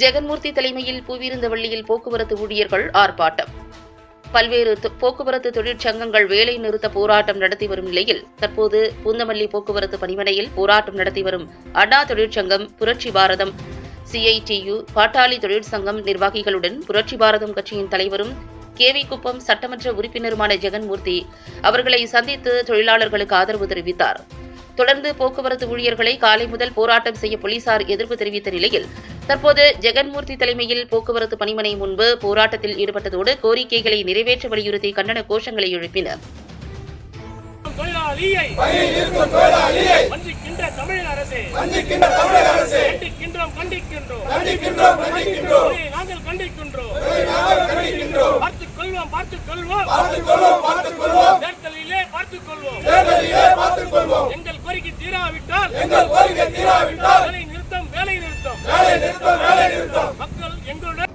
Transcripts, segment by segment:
ஜெகன்மூர்த்தி தலைமையில் பூவிருந்தவள்ளியில் போக்குவரத்து ஊழியர்கள் ஆர்ப்பாட்டம். பல்வேறு போக்குவரத்து தொழிற்சங்கங்கள் வேலை நிறுத்த போராட்டம் நடத்தி வரும் நிலையில் தற்போது பூந்தமல்லி போக்குவரத்து பணிமனையில் போராட்டம் நடத்தி வரும் அண்ணா தொழிற்சங்கம் புரட்சி பாரதம் சிஐடியு பாட்டாளி தொழிற்சங்கம் நிர்வாகிகளுடன் புரட்சி பாரதம் கட்சியின் தலைவரும் கேவிக்குப்பம் சட்டமன்ற உறுப்பினருமான ஜெகன்மூர்த்தி அவர்களை சந்தித்து தொழிலாளர்களுக்கு ஆதரவு தெரிவித்தார். தொடர்ந்து போக்குவரத்து ஊழியர்களை காலை முதல் போராட்டம் செய்ய போலீசார் எதிர்ப்பு தெரிவித்த நிலையில் தற்போது ஜெகன்மூர்த்தி தலைமையில் போக்குவரத்து பணிமனை முன்பு போராட்டத்தில் ஈடுபட்டதோடு கோரிக்கைகளை நிறைவேற்ற வலியுறுத்தி கண்டன கோஷங்களை எழுப்பினர் தொழிலாளியை வஞ்சிக்கின்ற தமிழக அரசே. கண்டிக்கின்றோம் கண்டிக்கின்றோம். இதை நாங்கள் கண்டிக்கின்றோம்.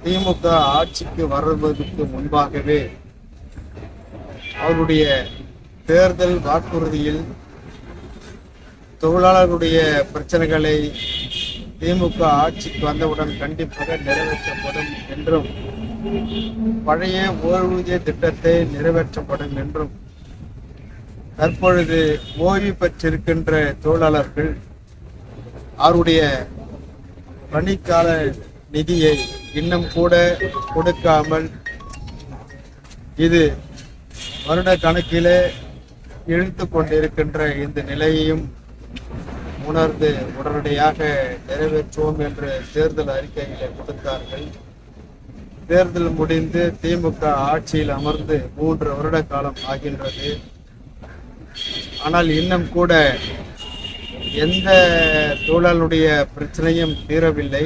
திமுக ஆட்சிக்கு வருவதற்கு முன்பாகவே அவருடைய தேர்தல் வாக்குறுதியில் தொழிலாளர்களுடைய பிரச்சனைகளை திமுக ஆட்சிக்கு வந்தவுடன் கண்டிப்பாக நிறைவேற்றப்படும் என்றும் பழைய ஓய்வூதிய திட்டத்தை நிறைவேற்றப்படும் என்றும் தற்பொழுது ஓய்வு பெற்றிருக்கின்ற தொழிலாளர்கள் அவருடைய பணிக்கால நிதியை இன்னும் கூட கொடுக்காமல் இது வருட கணக்கிலே இழுத்து கொண்டிருக்கின்ற இந்த நிலையையும் உணர்ந்து உடனடியாக நிறைவேற்றுவோம் என்று தேர்தல் அறிக்கையிலே கொடுத்தார்கள். தேர்தல் முடிந்து திமுக ஆட்சியில் அமர்ந்து மூன்று வருட காலம் ஆகின்றது. ஆனால் இன்னும் கூட எந்த தொழிலுடைய பிரச்சனையும் தீரவில்லை.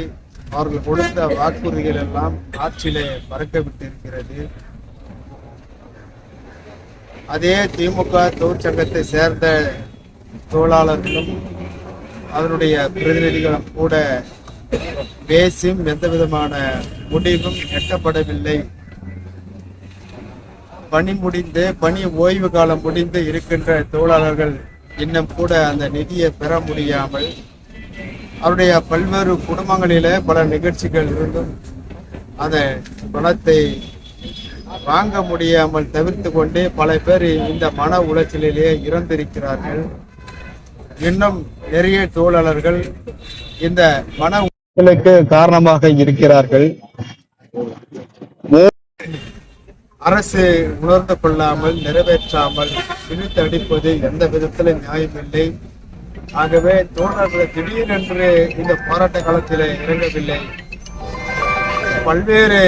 அவர்கள் கொடுத்த வாக்குறுதிகள் எல்லாம் ஆட்சியிலே பறக்கப்பட்டிருக்கிறது அதே திமுக தொழிற்சங்கத்தை சேர்ந்த தொழிலாளர்களும் அதனுடைய பிரதிநிதிகளும் கூட பேசியும் எந்த விதமான முடிவும் எட்டப்படவில்லை. பணி முடிந்து பணி ஓய்வு காலம் முடிந்து இருக்கின்ற தொழிலாளர்கள் இன்னும் கூட அந்த நிதியை பெற முடியாமல் அவருடைய பல்வேறு குடும்பங்களிலே பல நிகழ்ச்சிகள் இருந்தும் அந்த பணத்தை வாங்க முடியாமல் தவிர்த்து கொண்டே பல பேர் இந்த மன உளைச்சலிலே இறந்திருக்கிறார்கள். இன்னும் நிறைய தொழிலாளர்கள் இந்த மன உளைச்சலுக்கு காரணமாக இருக்கிறார்கள். அரசு உணர்ந்து கொள்ளாமல் நிறைவேற்றாமல் இழுத்து அடிப்பது எந்த விதத்திலும் நியாயமில்லை. ஆகவே தோழர்கள் திடீரென்று இந்த போராட்ட காலத்தில் இறங்கவில்லை. பல்வேறு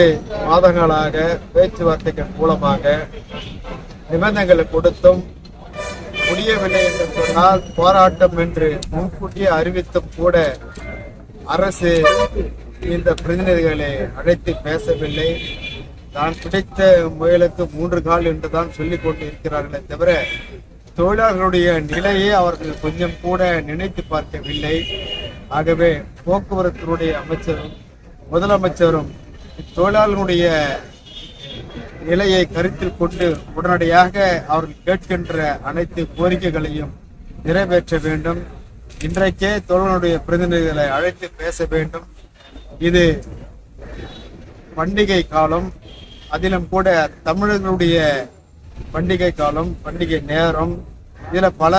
மாதங்களாக பேச்சுவார்த்தைகள் மூலமாக நிபந்தனைகளை கொடுத்தும் முடியவில்லை என்று சொன்னால் போராட்டம் என்று முன்கூட்டியே அறிவித்தும் கூட அரசு இந்த பிரதிநிதிகளை அழைத்து பேசவில்லை. தான் பிடித்த முயலுக்கு மூன்று கால் என்று தான் சொல்லிக் கொண்டு இருக்கிறார்களே தவிர தொழிலாளர்களுடைய நிலையை அவர்கள் கொஞ்சம் கூட நினைத்து பார்க்கவில்லை. ஆகவே போக்குவரத்தினுடைய அமைச்சரும் முதலமைச்சரும் தொழிலாளர்களுடைய நிலையை கருத்தில் கொண்டு உடனடியாக அவர்கள் கேட்கின்ற அனைத்து கோரிக்கைகளையும் நிறைவேற்ற வேண்டும். இன்றைக்கே தொழிலுடைய பிரதிநிதிகளை அழைத்து பேச வேண்டும். இது பண்டிகை காலம். அதிலும் கூட தமிழர்களுடைய பண்டிகை காலம் பண்டிகை நேரம் இதில் பல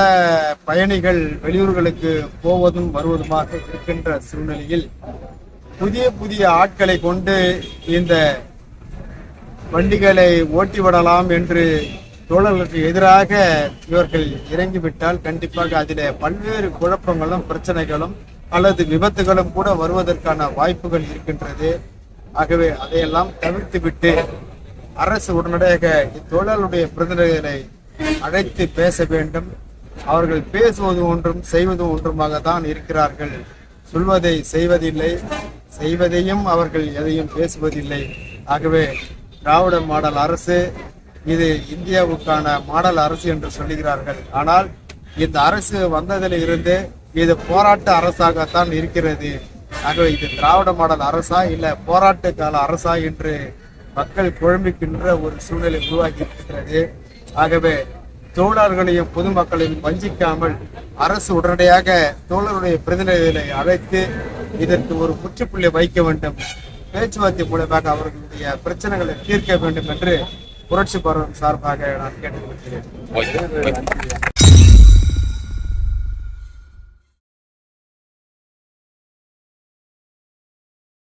பயணிகள் வெளியூர்களுக்கு போவதும் வருவதுமாக இருக்கின்ற சூழ்நிலையில் புதிய புதிய ஆட்களை கொண்டு இந்த வண்டிகளை ஓட்டி விடலாம் என்று தோழர்களுக்கு எதிராக இவர்கள் இறங்கிவிட்டால் கண்டிப்பாக அதிலே பல்வேறு குழப்பங்களும் பிரச்சனைகளும் அல்லது விபத்துகளும் கூட வருவதற்கான வாய்ப்புகள் இருக்கின்றது. ஆகவே அதையெல்லாம் தவிர்த்து விட்டு அரசு உடனடியாக இத்தொழிலாளருடைய பிரதிநிதிகளை அழைத்து பேச வேண்டும். அவர்கள் பேசுவது ஒன்றும் செய்வது ஒன்றுமாக தான் இருக்கிறார்கள். சொல்வதை செய்வதில்லை. செய்வதையும் அவர்கள் எதையும் பேசுவதில்லை. ஆகவே திராவிட மாடல் அரசு இது இந்தியாவுக்கான மாடல் அரசு என்று சொல்லுகிறார்கள். ஆனால் இந்த அரசு வந்ததில் இருந்து இது போராட்ட அரசாகத்தான் இருக்கிறது. ஆகவே இது திராவிட மாடல் அரசா இல்லை போராட்ட கால அரசா என்று மக்கள் குழம்பிக்கின்ற ஒரு சூழ்நிலை உருவாகி இருக்கிறது. ஆகவே தோழர்களையும் பொதுமக்களையும் வஞ்சிக்காமல் அரசு உடனடியாக தோழருடைய பிரதிநிதிகளை அழைத்து இதற்கு ஒரு முற்றுப்புள்ளி வைக்க வேண்டும். பேச்சுவார்த்தை மூலமாக அவர்களுடைய பிரச்சனைகளை தீர்க்க வேண்டும் என்று புரட்சி பருவம் சார்பாக நான் கேட்டுக்கொள்கிறேன்.